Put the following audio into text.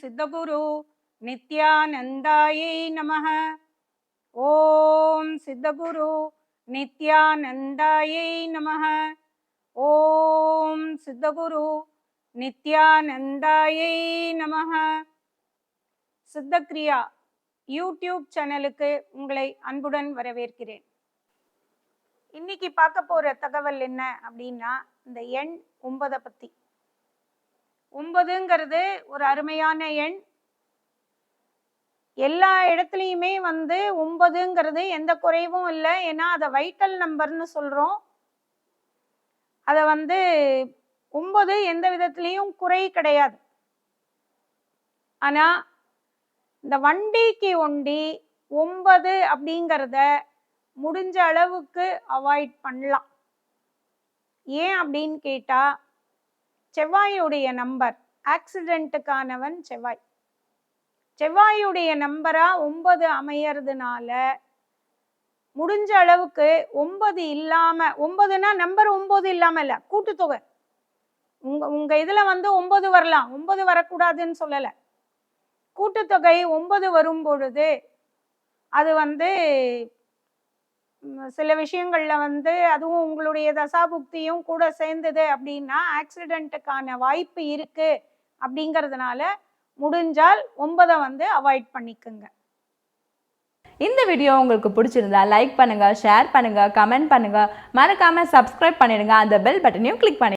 சித்தகுரு நித்யானந்தாயை நமக. ஓம் சித்தகுரு நித்யானந்தாயை நமக. ஓம் சித்தகுரு நித்யானந்தாயை நமக. சித்தக்ரியா யூடியூப் சேனலுக்கு உங்களை அன்புடன் வரவேற்கிறேன். இன்னைக்கு பார்க்க போற தகவல் என்ன அப்படின்னா இந்த எண் ஒன்பதை பற்றி ஒன்பதுங்கிறது ஒரு அருமையான எண். எல்லா இடத்துலையுமே வந்து ஒன்பதுங்கிறது எந்த குறைவும் இல்லை. ஏன்னா அதை வைட்டல் நம்பர்னு சொல்றோம். அதை வந்து ஒன்பது எந்த விதத்துலேயும் குறை கிடையாது. ஆனா இந்த வண்டிக்கு ஒண்டி ஒன்பது அப்படிங்கிறத முடிஞ்ச அளவுக்கு அவாய்ட் பண்ணலாம். ஏன் அப்படின்னு கேட்டால் செவ்வாயுடைய நம்பர். ஆக்சிடென்ட்டுக்கானவன் செவ்வாய். செவ்வாயுடைய நம்பரா ஒன்பது அமையறதுனால முடிஞ்ச அளவுக்கு ஒன்பது இல்லாம ஒன்பதுனா நம்பர் ஒன்பது இல்லாம இல்ல கூட்டுத்தொகை. உங்க உங்க இதுல வந்து ஒன்பது வரலாம். ஒன்பது வரக்கூடாதுன்னு சொல்லல. கூட்டுத்தொகை ஒன்பது வரும் பொழுது அது வந்து சில விஷயங்களில் வந்து அதுவும் உங்களுடைய தசாபுக்தியும் கூட சேர்ந்தது அப்படின்னா ஆக்சிடென்ட்டுக்கான வாய்ப்பு இருக்கு அப்படிங்கிறதுனால முடிஞ்சால் ஒன்பதை வந்து அவாய்ட் பண்ணிக்கோங்க. இந்த வீடியோ உங்களுக்கு பிடிச்சிருந்தா லைக் பண்ணுங்கள் ஷேர் பண்ணுங்கள் கமெண்ட் பண்ணுங்க. மறக்காமல் சப்ஸ்கிரைப் பண்ணிடுங்க. அந்த பெல் பட்டனையும் கிளிக் பண்ணி